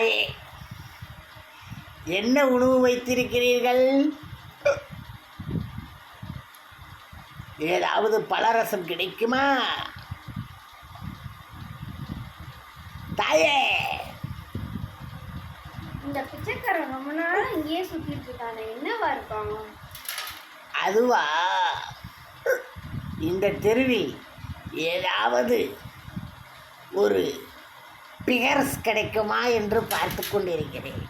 தாயே. என்ன உணவு வைத்திருக்கிறீர்கள்? ஏதாவது பலரசம் கிடைக்குமா? தாயே. இந்த பிச்சைக்காரன் ரொம்ப நாள் இங்கேயே சுத்திட்டு இருக்கானே என்னவா இருப்பான் அதுவா? இந்த தெருவில் ஏதாவது ஒரு பிகர்ஸ் கிடைக்குமா என்று பார்த்து கொண்டிருக்கிறேன்.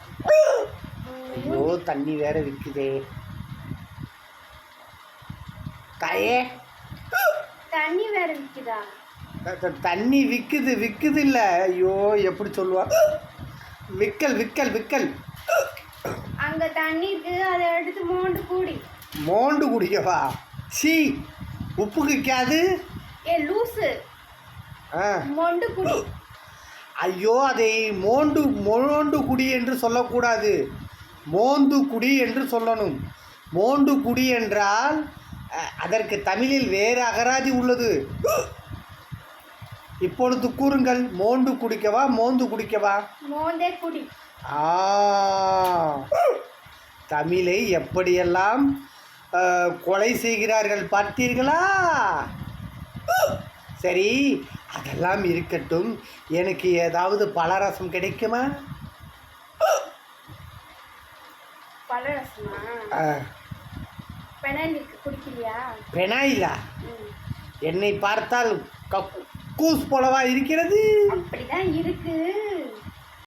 ஐயோ தண்ணி வேற விற்குதே. தாயே. தண்ணி வேற விக்குதா த- த- தண்ணி விற்குது விற்குது இல்லை. ஐயோ எப்படி சொல்லுவா? விக்கல் விக்கல் விக்கல். அங்க தண்ணி இருக்கு அதை எடுத்து மோண்டு கூடி. மோண்டு குடிக்கவா? சி உப்பு கிக்காது ஏ லூசு. ஆ. மொண்டு குடி. ஐயோ அதை மோண்டு மோண்டு குடி என்று சொல்லக்கூடாது. மோந்து குடி என்று சொல்லணும். மோண்டு குடி என்றால் அதற்கு தமிழில் வேறு அகராதி உள்ளது. இப்பொழுது கூறுங்கள் மோண்டு குடிக்கவா மோந்து குடிக்கவா? மோந்தே குடி. ஆ தமிழை எப்படியெல்லாம் கொலை செய்கிறார்கள் பார்த்தீர்களா? சரி அதெல்லாம் இருக்கட்டும். எனக்கு ஏதாவது பலரசம் கிடைக்குமா? பெனாயிலா. என்னை பார்த்தால் கக்கூஸ் போலவா இருக்கிறது? அப்படிதான் இருக்கு.